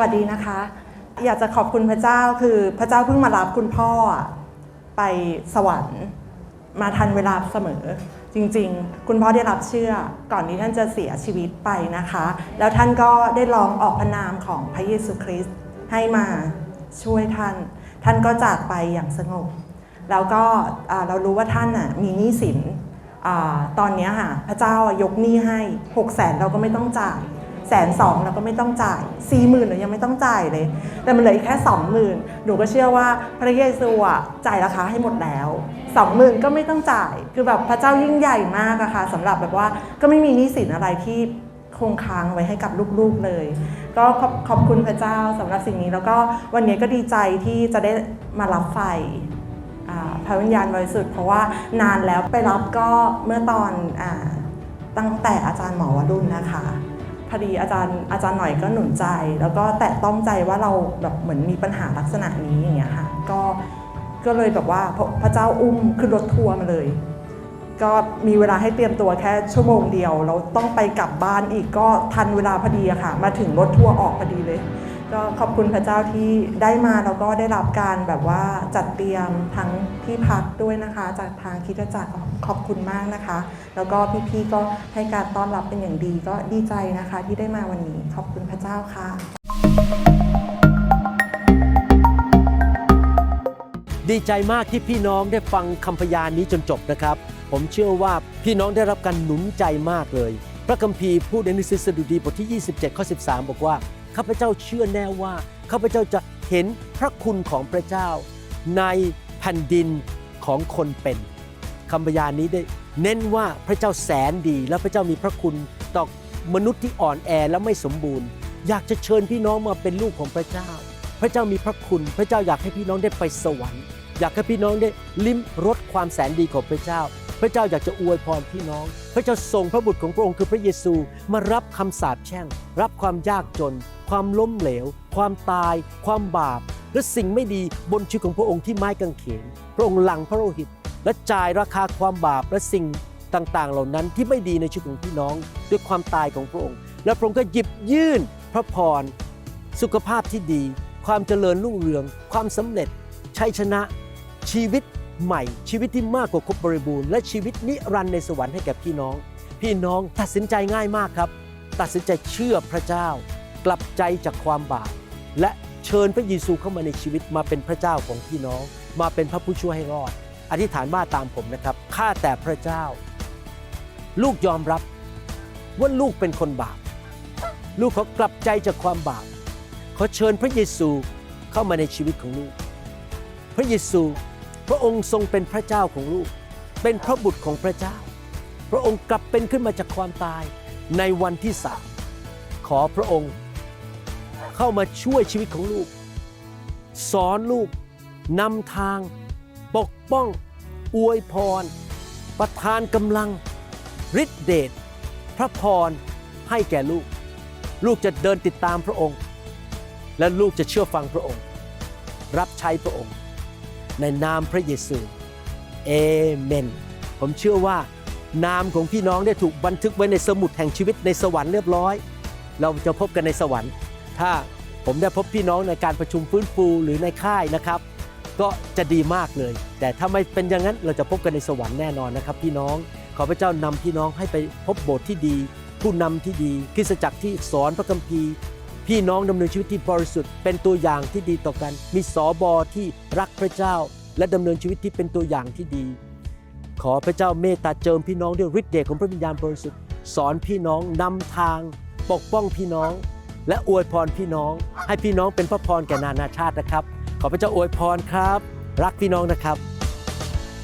วัสดีนะคะ อยากจะขอบคุณพระเจ้าคือพระเจ้าเพิ่งมารับคุณพ่อไปสวรรค์มาทันเวลาเสมอ จริงๆ คุณพ่อได้รับเชื่อก่อนที่ท่านจะเสียชีวิตไปนะคะ แล้วท่านก็ได้ลองออกพระนามของพระเยซูคริสต์ให้มาช่วยท่าน ท่านก็จากไปอย่างสงบ แล้วก็เรารู้ว่าท่านมีหนี้สินอตอนนี้ค่ะพระเจ้ายกหนี้ให้6 0แสนเราก็ไม่ต้องจ่าย แสนสองเราก็ไม่ต้องจ่ายสี่หมื่นเรายังไม่ต้องจ่ายเลย แต่มันเหลืออีกแค่สองหมื่นหนูก็เชื่อว่าพระเยซูอะจ่ายราคาให้หมดแล้วสองหมื่นก็ไม่ต้องจ่าย คือแบบพระเจ้ายิ่งใหญ่มากอะค่ะสำหรับแบบว่าก็ไม่มีหนี้สินอะไรที่คงค้างไว้ให้กับลูกๆเลย ก็ขอบขอบคุณพระเจ้าสำหรับสิ่งนี้แล้วก็วันนี้ก็ดีใจที่จะได้มารับไฟพระวิญญาณบริสุทธิ์เพราะว่านานแล้วไปรับก็เมื่อตอนอตั้งแต่อาจารย์หมอวรุณนะคะ พอดีอาจารย์อาจารย์หน่อยก็หนุนใจ แล้วก็แตะต้องใจว่าเราแบบเหมือนมีปัญหาลักษณะนี้อย่างเงี้ยค่ะก็ก็เลยแบบว่าพระพระเจ้าอุ้มขึ้นรถทัวร์มาเลย ก็มีเวลาให้เตรียมตัวแค่ชั่วโมงเดียวเราต้องไปกลับบ้านอีกก็ทันเวลาพอดีอะค่ะ มาถึงรถทัวร์ออกพอดีเลย ก็ขอบคุณพระเจ้าที่ได้มาแล้วก็ได้รับการแบบว่าจัดเตรียมทั้งที่พักด้วยนะคะ จากทางคิดจักรขอบคุณมากนะคะ แล้วก็พี่ๆก็ให้การต้อนรับเป็นอย่างดีก็ดีใจนะคะ ที่ได้มาวันนี้ขอบคุณพระเจ้าค่ะดีใจมากที่พี่น้องได้ฟังคำพยานนี้จนจบนะครับ ผมเชื่อว่าพี่น้องได้รับการหนุนใจมากเลย พระคัมภีร์พูดในหนังสือสดุดีบทที่ 27 ข้อ 13 บอกว่า ข้าพเจ้าเชื่อแน่ว่าข้าพเจ้าจะเห็นพระคุณของพระเจ้า ในแผ่นดินของคนเป็นคำพยานนี้ได้เน้นว่าพระเจ้าแสนดี และพระเจ้ามีพระคุณต่อมนุษย์ที่อ่อนแอและไม่สมบูรณ์ อยากจะเชิญพี่น้องมาเป็นลูกของพระเจ้า พระเจ้ามีพระคุณ พระเจ้าอยากให้พี่น้องได้ไปสวรรค์ อยากให้พี่น้องได้ลิ้มรสความแสนดีของพระเจ้า พระเจ้าอยากจะอวยพรพี่น้อง พระเจ้าส่งพระบุตรของพระองค์คือพระเยซูมารับคำสาปแช่ง รับความยากจน ความล้มเหลว ความตาย ความบาป และสิ่งไม่ดีบนชีวิตของพระองค์ที่ไม้กางเขน พระองค์หลังพระโลหิต และจ่ายราคาความบาปและสิ่งต่างๆ เหล่านั้นที่ไม่ดีในชีวิตของพี่น้อง ด้วยความตายของพระองค์ และพระองค์ก็หยิบยื่นพระพร สุขภาพที่ดี ความเจริญรุ่งเรือง ความสำเร็จชัยชนะชีวิต ใหม่ ชีวิตที่มากกว่าครบบริบูรณ์และชีวิตนิรันดร์ในสวรรค์ให้แก่พี่น้อง พี่น้องตัดสินใจง่ายมากครับ ตัดสินใจเชื่อพระเจ้า กลับใจจากความบาปและเชิญพระเยซูเข้ามาในชีวิตมาเป็นพระเจ้าของพี่น้อง มาเป็นพระผู้ช่วยให้รอด อธิษฐานว่าตามผมนะครับข้าแต่พระเจ้า ลูกยอมรับว่าลูกเป็นคนบาป ลูกขอกลับใจจากความบาปขอเชิญพระเยซูเข้ามาในชีวิตของลูก พระเยซู พระองค์ทรงเป็นพระเจ้าของลูก เป็นพระบุตรของพระเจ้า พระองค์กลับเป็นขึ้นมาจากความตายในวันที่สามขอพระองค์เข้ามาช่วยชีวิตของลูก สอนลูกนำทาง ปกป้อง อวยพร ประทานกำลังฤทธิเดชพระพรให้แก่ลูก ลูกจะเดินติดตามพระองค์ และลูกจะเชื่อฟังพระองค์ รับใช้พระองค์ ในนามพระเยซูเอเมน ผมเชื่อว่านามของพี่น้องได้ถูกบันทึกไว้ในสมุดแห่งชีวิตในสวรรค์เรียบร้อย เราจะพบกันในสวรรค์ ถ้าผมได้พบพี่น้องในการประชุมฟื้นฟูหรือในค่ายนะครับ ก็จะดีมากเลย แต่ถ้าไม่เป็นอย่างนั้นเราจะพบกันในสวรรค์แน่นอนนะครับ พี่น้องขอพระเจ้านำพี่น้องให้ไปพบโบสถ์ที่ดี ผู้นำที่ดีคริสตจักรที่สอนพระคัมภีร์ พี่น้องดำเนินชีวิตที่บริสุทธิ์เป็นตัวอย่างที่ดีต่อกัน มีสอบอที่รักพระเจ้า และดำเนินชีวิตที่เป็นตัวอย่างที่ดี ขอพระเจ้าเมตตาเจิมพี่น้องด้วยฤทธิ์เดชของพระวิญญาณบริสุทธิ์สอนพี่น้องนำทาง ปกป้องพี่น้อง และอวยพรพี่น้อง ให้พี่น้องเป็นพระพรแก่นานาชาตินะครับ ขอพระเจ้าอวยพรครับ รักพี่น้องนะครับ